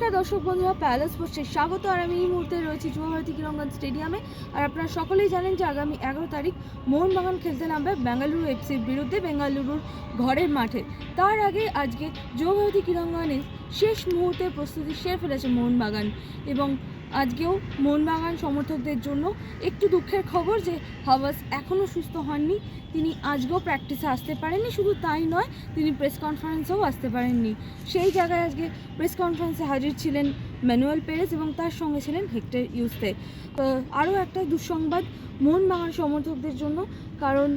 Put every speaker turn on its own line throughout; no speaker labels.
নমস্কার দর্শক বন্ধুরা প্যালেস পোস্টে স্বাগত। আর আমি এই মুহূর্তে রয়েছি যুবভারতী কিরণগঞ্জ স্টেডিয়ামে। আর আপনারা সকলেই জানেন যে আগামী এগারো তারিখ মোহনবাগান খেলতে নামবে বেঙ্গালুরু এফসির বিরুদ্ধে বেঙ্গালুরুর ঘরের মাঠে। তার আগে আজকে যুবভারতী ক্রীড়াঙ্গনের শেষ মুহূর্তে প্রস্তুতি সেরে ফেলেছে মোহনবাগান। এবং আজকেও মোহনবাগান সমর্থকদের জন্য একটু দুঃখের খবর যে হাওয়াস এখনও সুস্থ হননি। তিনি আজকেও প্র্যাকটিসে আসতে পারেননি, শুধু তাই নয়, তিনি প্রেস কনফারেন্সেও আসতে পারেননি। সেই জায়গায় আজকে প্রেস কনফারেন্সে হাজির ছিলেন ম্যানুয়াল পেরেস এবং তার সঙ্গে ছিলেন হেক্টর ইউসতে। আরও একটা দুঃসংবাদ মোহনবাগান সমর্থকদের জন্য, কারণ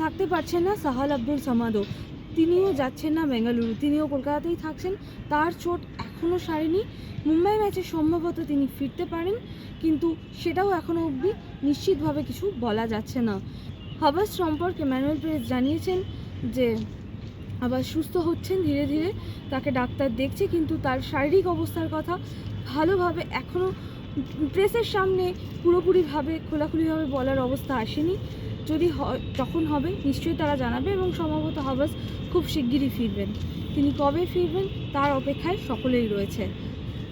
থাকতে পারছেন না সাহাল আব্দুল সামাদও। তিনিও যাচ্ছেন না বেঙ্গালুরু, তিনিও কলকাতাতেই থাকছেন। তার চোট এখনও সারেনি। মুম্বাই ম্যাচে সম্ভবত তিনি ফিরতে পারেন, কিন্তু সেটাও এখনও অবধি নিশ্চিতভাবে কিছু বলা যাচ্ছে না। হাবাস সম্পর্কে ম্যানুয়াল প্রেস জানিয়েছেন যে, আবার সুস্থ হচ্ছেন ধীরে ধীরে, তাকে ডাক্তার দেখছে, কিন্তু তার শারীরিক অবস্থার কথা ভালোভাবে এখনও প্রেসের সামনে পুরোপুরিভাবে, খোলাখুলিভাবে বলার অবস্থা আসেনি। যদি হয় তখন হবে নিশ্চয়ই তারা জানাবে এবং সম্ভবত হাবাস খুব শিগগিরই ফিরবেন। তিনি কবে ফিরবেন তার অপেক্ষায় সকলেই রয়েছে।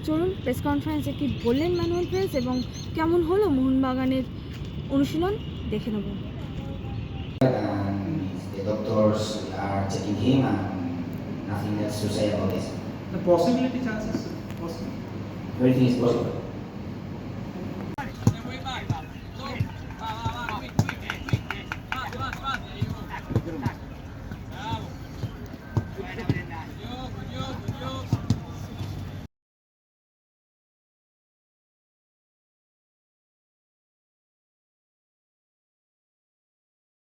চলুন প্রেস কনফারেন্সে কি বললেন ম্যানুয়াল প্রেস এবং কেমন হলো মোহনবাগানের অনুশীলন? দেখে নেব.
Everything is possible.